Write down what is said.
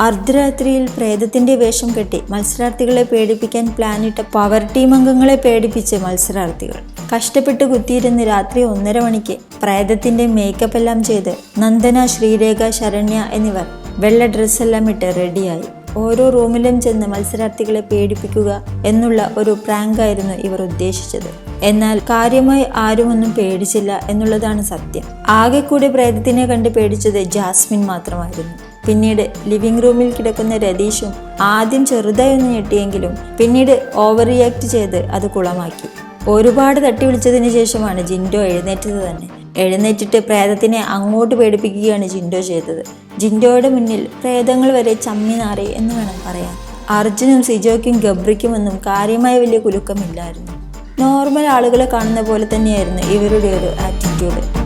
അർദ്ധരാത്രിയിൽ പ്രേതത്തിന്റെ വേഷം കെട്ടി മത്സരാർത്ഥികളെ പേടിപ്പിക്കാൻ പ്ലാനിട്ട പവർ ടീം അംഗങ്ങളെ പേടിപ്പിച്ച് മത്സരാർത്ഥികൾ. കഷ്ടപ്പെട്ട് കുത്തിയിരുന്ന് രാത്രി ഒന്നര മണിക്ക് പ്രേതത്തിന്റെ മേക്കപ്പ് എല്ലാം ചെയ്ത് നന്ദന ശ്രീരേഖ ശരണ്യ എന്നിവർ വെള്ള ഡ്രസ്സെല്ലാം ഇട്ട് റെഡിയായി ഓരോ റൂമിലും ചെന്ന് മത്സരാർത്ഥികളെ പേടിപ്പിക്കുക എന്നുള്ള ഒരു പ്രാങ്കായിരുന്നു ഇവർ ഉദ്ദേശിച്ചത്. എന്നാൽ കാര്യമായി ആരുമൊന്നും പേടിച്ചില്ല എന്നുള്ളതാണ് സത്യം. ആകെ കൂടി പ്രേതത്തിനെ കണ്ട് പേടിച്ചത് ജാസ്മിൻ മാത്രമായിരുന്നു. പിന്നീട് ലിവിംഗ് റൂമിൽ കിടക്കുന്ന രതീഷും ആദ്യം ചെറുതായി ഒന്ന് ഞെട്ടിയെങ്കിലും പിന്നീട് ഓവർ റിയാക്ട് ചെയ്ത് അത് കുളമാക്കി. ഒരുപാട് തട്ടി വിളിച്ചതിന് ശേഷമാണ് ജിൻഡോ എഴുന്നേറ്റത് തന്നെ. എഴുന്നേറ്റിട്ട് പ്രേതത്തിനെ അങ്ങോട്ട് പേടിപ്പിക്കുകയാണ് ജിൻഡോ ചെയ്തത്. ജിൻഡോയുടെ മുന്നിൽ പ്രേതങ്ങൾ വരെ ചമ്മി നാറി എന്ന് വേണം പറയാൻ. അർജുനും സിജോയ്ക്കും ഗബ്രിക്കുമൊന്നും കാര്യമായ വലിയ കുലുക്കമില്ലായിരുന്നു. നോർമൽ ആളുകളെ കാണുന്ന പോലെ തന്നെയായിരുന്നു ഇവരുടെ ഒരു ആറ്റിറ്റ്യൂഡ്